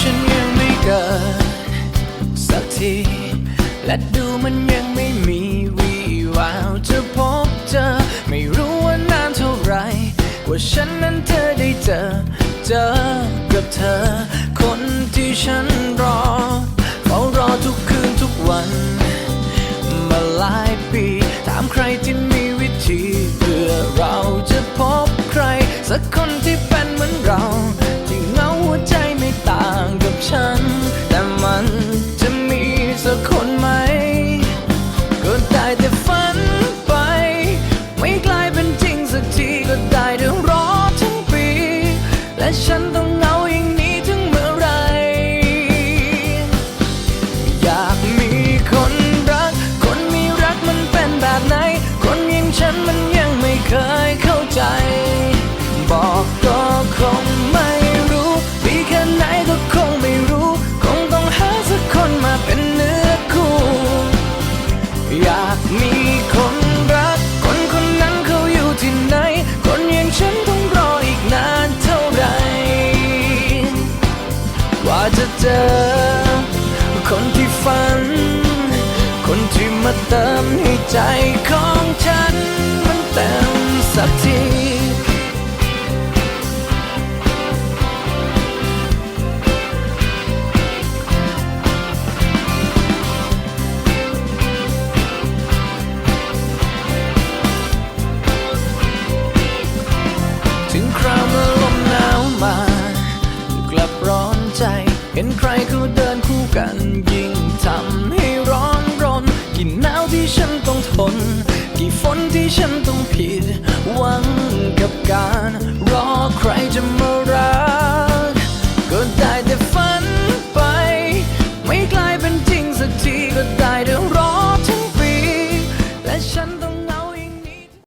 ฉันยังไม่เกิดสักที และดูมันยังไม่มีวี่แววจะพบเจอ ไม่รู้ว่านานเท่าไรกว่าฉันนั้นเธอได้เจอ เจอกับเธอ คนที่ฉันรอ มันยังไม่เคยเข้าใจ บอกก็คงไม่รู้ดีแค่ไหนก็คงไม่รู้ คงต้องหาสักคนมาเป็นเนื้อคู่ อยากมีคนรัก คนคนนั้นเขาอยู่ที่ไหน คนอย่างฉันต้องรออีกนานเท่าไหร่กว่าจะเจอ คนที่ฝันคน ที่มาเติมให้ใจของฉัน มันเต็มสักทีถึงคราวเมื่อลมหนาวมา กลับร้อนใจ เห็นใครเขาเดินคู่กันยิ่งทำให้ร้อน ที่ฉันต้องผิดหวังกับการรอใครจะมา